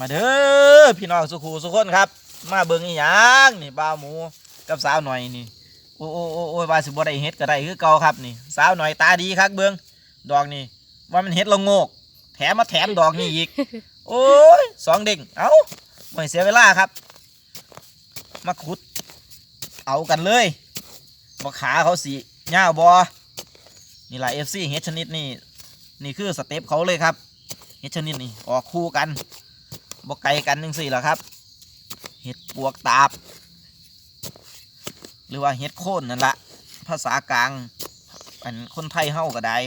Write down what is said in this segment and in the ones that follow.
มาเด้อพี่น้องสุขูสุขคนครับ มาเบิ่งอีหยังนี่บ่าหมูกับสาวหน่อยนี่โอ้โอ้โอ้โอ้ว่าสิบ่ได้เฮ็ดก็ได้คือเก่าครับนี่ สาวหน่อยตาดีครับเบิ่งดอกนี่ว่ามันเฮ็ดละโงก แถมมาแถมดอกนี่อีก โอ้ยสองเด้งเอ้าไม่เสียเวลาครับ มาขุด เอากันเลยบ่ขาเขาสีหญ้าบอนี่แหละเอฟซีเฮ็ดชนิดนี่นี่คือสเต็ปเขาเลยครับเฮ็ดชนิดนี่ออกคู่กัน บ่ไกลกันจังสี่แหละครับ เห็ดปวกตาบ หรือว่าเห็ดโค่นนั่นละภาษากลาง อันคนไทยเฮาก็ได้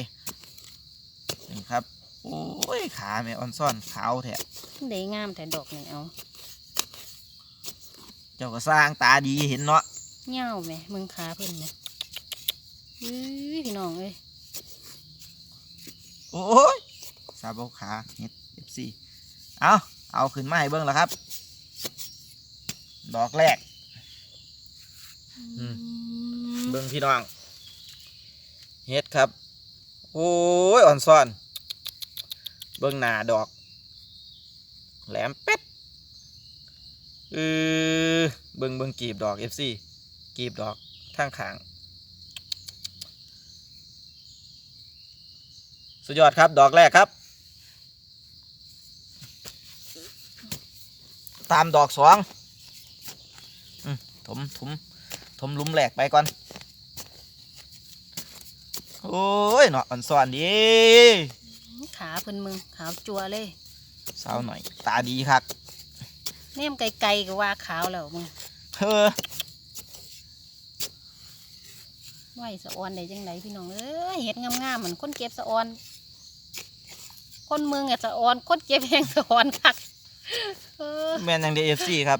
นี่ครับ โอ้ย ขาแม่ออนซ่อนขาวแท้ได้งามแต่ดอกนี่เอา เจ้าก็สร้างตาดีเห็นเนาะเง่าไหมมึงขาเพิ่นไหมอื้อพี่น้องเอ้ยโอ้ยซาบเอาขาเห็ดเอฟซีเอา เอาขึ้นมาให้เบิ่งแล้วครับ ดอกแรกอืมเบิ่งพี่น้อง เฮ็ดครับ โอ้ย อ่อนซ่อน เบิ่งหน้าดอก แหลมเป็ดเออเบิ่งเบิ่งกีบดอก FC กีบดอกทางขาง สุดยอดครับ ดอกแรกครับ ตามดอกสองอืมถมถมถมหลุมแหลกไปก่อน โอ้ยเนาะอ่อนซ่อนดีขาเพิ่นมึงขาวจัวเลยสาวหน่อย ตาดีครับแนมไกลๆก็ว่าขาวแล้วมึงเฮ้อไหวสะออนได้จังไดพี่น้องเอ้ยเห็ดงามๆเหมือนคนเก็บสะออน คนเมืองอะสะออนคนเก็บแหงสะออนคักเออ แม่นยังเดเอฟซีครับ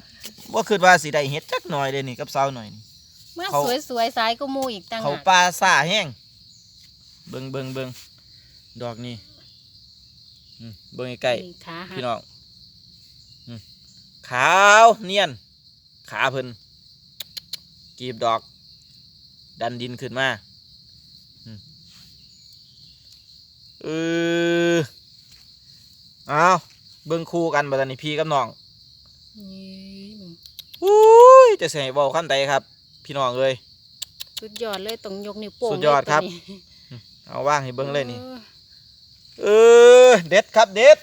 ว่าคิดว่าสิได้เฮ็ดจักหน่อยเลยนี่กับสาวหน่อยนี่ มาเขา สวยๆสายก็มูอีกต่างเขาหากปลาซ่าแห้งเบิงเบิงเบิงดอกนี้อืมเบิงใกล้นี่ขาๆหัพี่กน้องอืมขาวเนียน ขาเพิ่นกีบดอก ดันดินขึ้นมาอืมเออเอา เบิ่งคู่กันบัดนี้พี่กับน้องนี่มึงอุ้ยจะใส่บอลขั้นใดครับ พี่น้องเลย สุดยอดเลยตรงยกนิ้วโป้งสุดยอดเลครับตัวนี้เอาว่างให้เบิ่งเลยนี่ออเออ เด็ดครับเด็ด